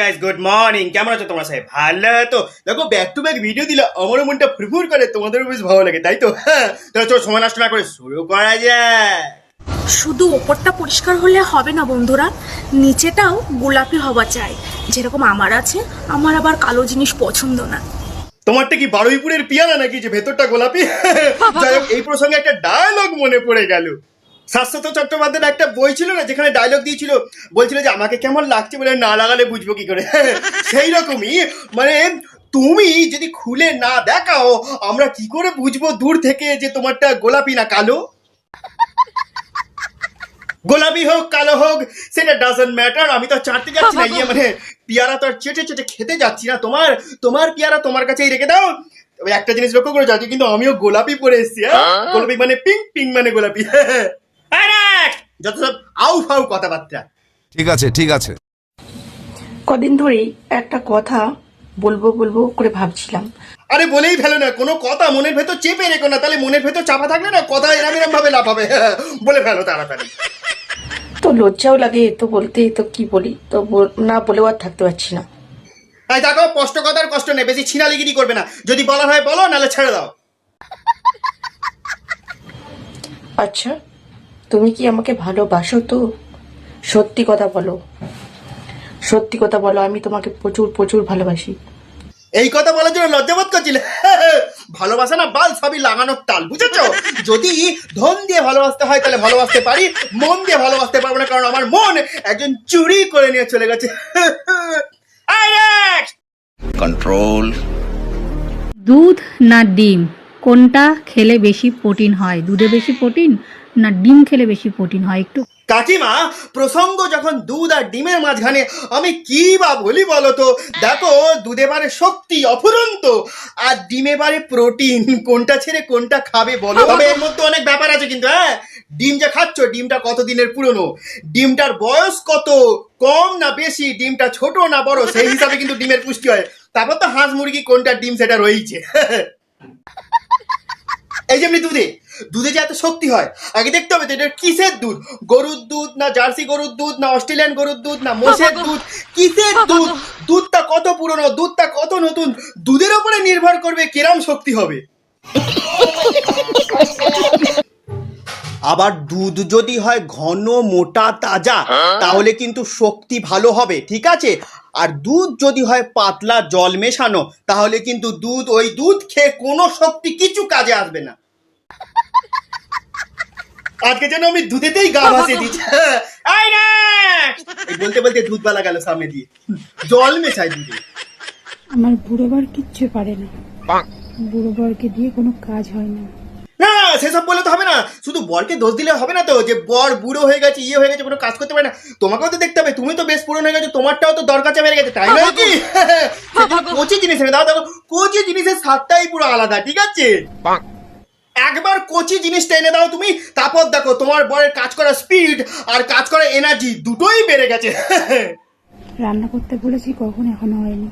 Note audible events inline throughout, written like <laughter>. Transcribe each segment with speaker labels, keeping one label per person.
Speaker 1: Guys good morning কেমন আছো তোমরা সবাই? ভালো? তো দেখো ব্যাক টু ব্যাক ভিডিও দিলে আমারও মনটা ফুরফুর করে তোমাদেরও বেশ ভালো লাগে তাই তো? হ্যাঁ তাহলে চলো সময় নষ্ট না করে শুরু করা যায়
Speaker 2: শুধু ওপরটা পরিষ্কার হলে হবে না বন্ধুরা নিচেটাও গোলাপি হওয়া চাই। যেরকম আমার আছে আমার আবার কালো জিনিস পছন্দ না।
Speaker 1: তোমারটা কি বারুইপুরের পিয়ানা নাকি যে ভেতরটা গোলাপি? <laughs> যাই হোক এই প্রসঙ্গে একটা ডায়লগ মনে পড়ে গেল। শাশ্বত চট্টোপাধ্যায়ের একটা বই ছিল না যেখানে ডায়লগ দিয়েছিল বলছিল যে আমাকে কেমন লাগছে বলে না লাগালে বুঝব কি করে? <laughs> সেই রকমই মানে তুমি যদি খুলে না দেখাও আমরা কি করে বুঝব দূর থেকে যে তোমারটা গোলাপি না কালো? গোলাপি হোক কালো হোক সেটা ডাজন্ট ম্যাটার আমি তো চাটতে যাচ্ছি না ইয়ে মানে পিয়ারা তো আর চেটে চেটে খেতে যাচ্ছি না তোমার তোমার পিয়ারা তোমার কাছেই রেখে দাও। একটা জিনিস লক্ষ্য করে যাচ্ছি কিন্তু আমিও গোলাপি পরে এসেছি হ্যাঁ? গোলাপি মানে পিঙ্ক পিঙ্ক মানে গোলাপি আরে, যত সব আউ ফাউ কথাবার্তা।
Speaker 3: ঠিক আছে ঠিক আছে।
Speaker 4: কদিন ধরেই একটা কথা বলব বলব করে ভাবছিলাম।
Speaker 1: আরে বলেই ফেলো না কোনো কথা মনের ভেতর চেপে রেখো না তাহলে মনের ভেতর চাপা থাকলে না কথা এরম এরম ভাবে লাফাবে <laughs> বলে ফেলো তাড়াতাড়ি।
Speaker 4: তো লজ্জাও লাগে তো বলতে তো কি বলি? তো বল- না বলেও আর থাকতে পারছি না।
Speaker 1: এই দেখো কষ্ট কথার কষ্ট নেই বেশি ছিনালিগিরি করবে না। যদি বলার হয় বলো নাহলে ছেড়ে দাও।
Speaker 4: আচ্ছা। তুমি কি আমাকে ভালোবাসো তো? সত্যি কথা বলো। সত্যি কথা বলো আমি তোমাকে প্রচুর প্রচুর ভালোবাসি।
Speaker 1: এই কথা বলার জন্য লজ্জাবোধ করছিলে? ভালোবাসা না বাল সবই লাগানোর তাল বুঝেছ? যদি ধন দিয়ে ভালোবাসতে হয় তাহলে ভালোবাসতে পারি মন দিয়ে ভালোবাসতে পারব না কারণ আমার মন একজন চুরি করে নিয়ে চলে গেছে।
Speaker 3: কন্ট্রোল।
Speaker 5: দুধ না ডিম? কোনটা খেলে বেশি প্রোটিন হয়? দুধে বেশি প্রোটিন না ডিম খেলে বেশি প্রোটিন হয়? একটু
Speaker 1: কাকিমা, প্রসঙ্গ যখন দুধ আর ডিমের মাঝখানে, আমি কি বা বলি বলো তো দেখো, দুধে বারে শক্তি অফুরন্ত। আর ডিমে বারে প্রোটিন, কোনটা ছেড়ে কোনটা খাবে বলো? তবে এর মধ্যে অনেক ব্যাপার আছে কিন্তু হ্যাঁ? ডিম যা খাচ্ছ, ডিমটা কতদিনের পুরনো? ডিমটার বয়স কত? কম না বেশি? ডিমটা ছোট না বড়? সেই হিসাবে কিন্তু ডিমের পুষ্টি হয়। তারপর তো হাঁস মুরগি কোনটা ডিম সেটা রয়েছে <laughs> এই যেমনি দুধে দুধে যে এত শক্তি হয় আগে দেখতে হবে তো এটা কিসের দুধ? গরুর দুধ না জার্সি গরুর দুধ না অস্ট্রেলিয়ান গরুর দুধ না মোষের দুধ? কিসের দুধ? দুধটা কত পুরনো দুধটা কত নতুন? দুধের উপরে নির্ভর করবে কিরম শক্তি হবে। আবার দুধ যদি হয় ঘন মোটা তাজা তাহলে কিন্তু শক্তি ভালো হবে ঠিক আছে? আর দুধ যদি হয় পাতলা জল মেশানো তাহলে কিন্তু দুধ ওই দুধ খেয়ে কোনো শক্তি কিছু কাজে আসবে না। আজকে যেন আমি দুধেতেই গা ভাসিয়ে দিচ্ছি। আয় না! এই বলতে বলতে দুধবালা গেল সামনে দিয়ে। জল মেশাই দুধে।
Speaker 6: আমার বুড়ো বার কিচ্ছু পারে না। বুড়ো বরকে দিয়ে কোনো কাজ হয় না,
Speaker 1: সেসব বলে তো হবে না। শুধু বরকে দোষ দিলে হবে না তো যে বর বুড়ো হয়ে গেছে ইয়ে হয়ে গেছে কোনো কাজ করতে পারে না। তোমাকেও তো দেখতে হবে তুমি তো বেশ পুরনো হয়ে গেছে তোমারটাও তো দরকার বেড়ে গেছে তাই নয় কি? কচি জিনিস এনে দাও দেখো কচি জিনিসের স্বাদটাই পুরো আলাদা ঠিক আছে? একবার কচি জিনিসটা এনে দাও তুমি তারপর দেখো তোমার বরের কাজ করার স্পিড আর কাজ করার এনার্জি দুটোই বেড়ে গেছে। <laughs>
Speaker 6: রান্না করতে বলেছি কখন এখনও হয়নি।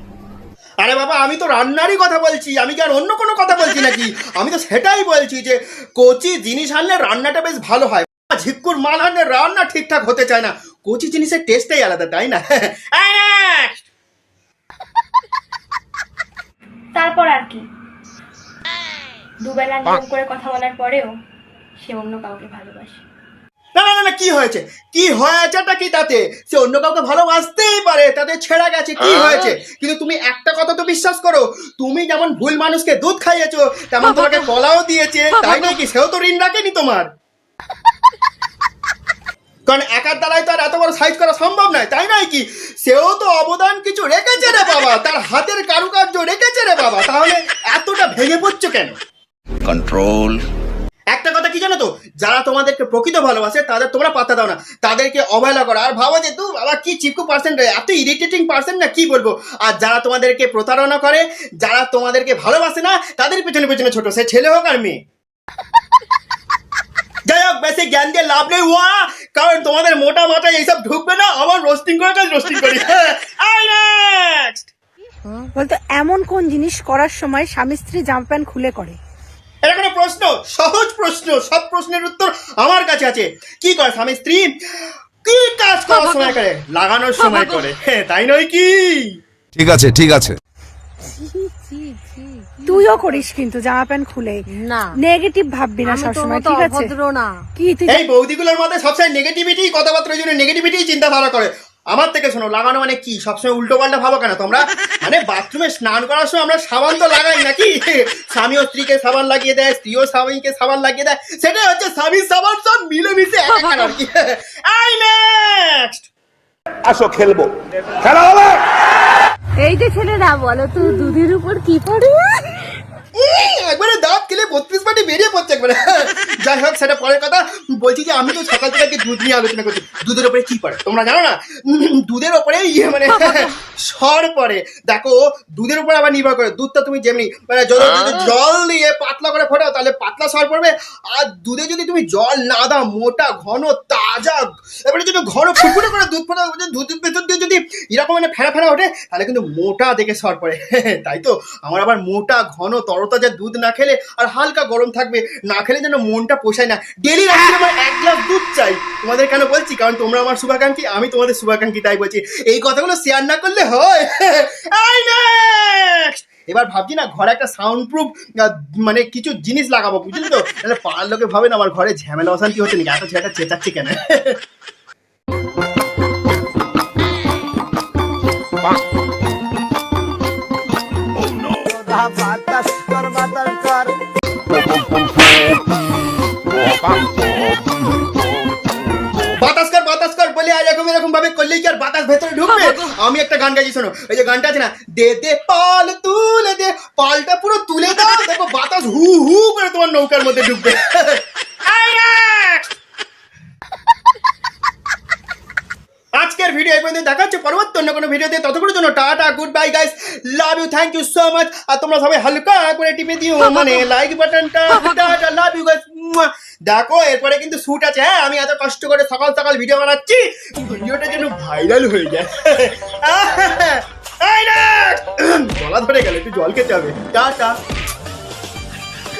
Speaker 1: আরে বাবা আমি তো রান্নারই কথা বলছি আমি কি আর অন্য কোনো কথা বলছি নাকি? আমি তো সেটাই বলছি যে কচি জিনিস আনলে রান্নাটা বেশ ভালো হয়। ঝিক্কুর মাল আনলে রান্না ঠিকঠাক হতে চায় না। কচি জিনিসের টেস্টটাই আলাদা তাই না? <laughs>
Speaker 7: তারপর আর কি? দুবেলা নিয়ম করে কথা বলার পরেও সে অন্য কাউকে ভালোবাসে।
Speaker 1: না না না না কি হয়েছে? কি হয়েছেটা কি তাতে? সে অন্য কাউকে ভালোবাসতেই পারে তাদের ছেড়ে গেছে কি হয়েছে? কিন্তু তুমি একটা কথা তো বিশ্বাস করো তুমি যেমন ভুল মানুষকে দুধ খাইয়েছো তেমন তোমাকে কলাও দিয়েছে তাই নয় কি সেও তো ঋণ রাখেনি তোমার। কারণ একার দ্বারাই তো আর এত বড় সাইজ করা সম্ভব নয় তাই নয় কি? সেও তো অবদান কিছু রেখেছে রে বাবা তার হাতের কারুকার্য রেখেছে রে বাবা তাহলে এতটা ভেঙে পড়ছো কেন?
Speaker 3: কন্ট্রোল
Speaker 1: একটা কথা কি জানো তো? যারা তোমাদেরকে প্রকৃত ভালোবাসে, তাদের তোমরা পাত্তা দাও না। তাদেরকে অবহেলা করো। আর ভাবো যে তু বাবা, কি চিপকু পার্সেন্ট এত ইরিটেটিং পার্সেন্ট না, কি বলব? আর যারা তোমাদেরকে প্রতারণা করে, যারা তোমাদেরকে ভালোবাসে না, তাদের পেছনে পেছনে ছোট, সে ছেলে হোক আর মেয়ে। যাই হোক, বেশি জ্ঞান দিয়ে লাভ নেই। ওয়া কারণ তোমাদের মোটা মাথায় এইসব ঢুকবে না আমার রোস্টিং করে কাজ রোস্টিং করি। <laughs>
Speaker 2: বলতো, এমন কোন জিনিস করার সময় স্বামী স্ত্রী জামা প্যান্ট খুলে করে?
Speaker 1: এটা কোনো প্রশ্ন সহজ প্রশ্ন সব প্রশ্নের উত্তর আমার কাছে আছে। কি করে স্বামী স্ত্রী? কি কাজ করার সময় করে? লাগানোর সময় করে। হ্যাঁ, তাই নয় কি?
Speaker 3: ঠিক আছে ঠিক আছে।
Speaker 6: তুইও করিস কিন্তু জামা প্যান্ট খুলে।
Speaker 8: না।
Speaker 6: নেগেটিভ ভাববি না সবসময় ঠিক আছে?
Speaker 8: না।
Speaker 6: কি তুই
Speaker 1: এই বৌদিগুলোর মধ্যে সবসময় নেগেটিভিটি কথাবার্তার জন্য নেগেটিভিটি চিন্তাধারা করে। আমার থেকে শোনো লাগানো মানে কি? সবসময় উল্টো পাল্টা ভাবো কেন তোমরা? মানে বাথরুমে স্নান করার সময় আমরা সাবান তো লাগাই নাকি? স্বামী ও স্ত্রীকে সাবান লাগিয়ে দেয় স্ত্রী ও স্বামীকে সাবান লাগিয়ে দেয় সেটাই হচ্ছে স্বামীর সাবান সব মিলেমিশে একাকার আর কি। আই নেক্সট
Speaker 9: আসো খেলব। খেলা হবে!
Speaker 8: এই যে ছেলেরা বলো তো দুধের উপর কি পড়ে?
Speaker 1: একবারে দাঁত খেলে বত্রিশ পাটি বেরিয়ে পড়ছে একবারে। যাই হোক, সেটা পরের কথা। বলছি যে, আমি তো সকাল থেকে দুধ নিয়ে আলোচনা করছি। দুধের ওপরে কি পড়ে? তোমরা জানো না? দুধের ওপরে ইয়ে মানে সর পড়ে। দেখো দুধের উপর আবার নির্ভর করে। দুধটা তুমি যেমনি মানে যদি যদি জল দিয়ে পাতলা করে ফোটাও তাহলে পাতলা সর পড়বে। আর দুধে যদি তুমি জল না দাও মোটা ঘন তাজা এবারে যদি ঘন ফুটফুটে করে দুধ ফোটাও দুধের ভেতর দিয়ে যদি এরকম মানে ফেরা ফেরা ওঠে তাহলে কিন্তু মোটা দেখে সর পড়ে। <laughs> তাই তো? আমার আবার মোটা ঘন তরতাজা দুধ না খেলে আর হালকা গরম থাকবে। না খেলে যেন মনটা পোষায় না। ডেলি রাত্রে আমার এক গ্লাস দুধ চাই। তোমাদের কেন বলছি? কারণ তোমরা আমার শুভাকাঙ্ক্ষী আমি তোমাদের শুভাকাঙ্ক্ষী তাই বলছি। এই কথাগুলো শেয়ার না করলে হয়। এবার ভাবছি না ঘরে একটা সাউন্ড প্রুফ মানে কিছু জিনিস লাগাবো বুঝলি তো? তাহলে পাড়ার লোকে ভাবে না আমার ঘরে ঝামেলা অশান্তি হচ্ছে নাকি? এত ছেলেটা চেঁচাচ্ছে কেন? বাতাস করলেই কি আর বাতাস ভেতরে ঢুকবে? আমি একটা গান গাইছি শোনো। ওই যে গানটা আছে না দে দে পাল তুলে দে। পালটা পুরো তুলে দাও দেখো বাতাস হু হু করে তোমার নৌকার মধ্যে ঢুকবে। আজকের ভিডিও এই পর্যন্ত দেখা হচ্ছে পরবর্তী অন্য কোনো ভিডিওতে ততক্ষণের জন্য tata good bye guys love you thank you so much আর তোমরা সবাই হালকা করে টিপে দিও। মানে লাইক বাটনটা টাটা লাভ ইউ গাইস দেখো, এরপরে কিন্তু শ্যুট আছে। হ্যাঁ আমি এত কষ্ট করে সকাল সকাল ভিডিও বানাচ্ছি। ভিডিওটা যেন ভাইরাল হয়ে যায়! <laughs> <clears throat> গলা ধরে গেল, একটু জল খেতে হবে। টাটা।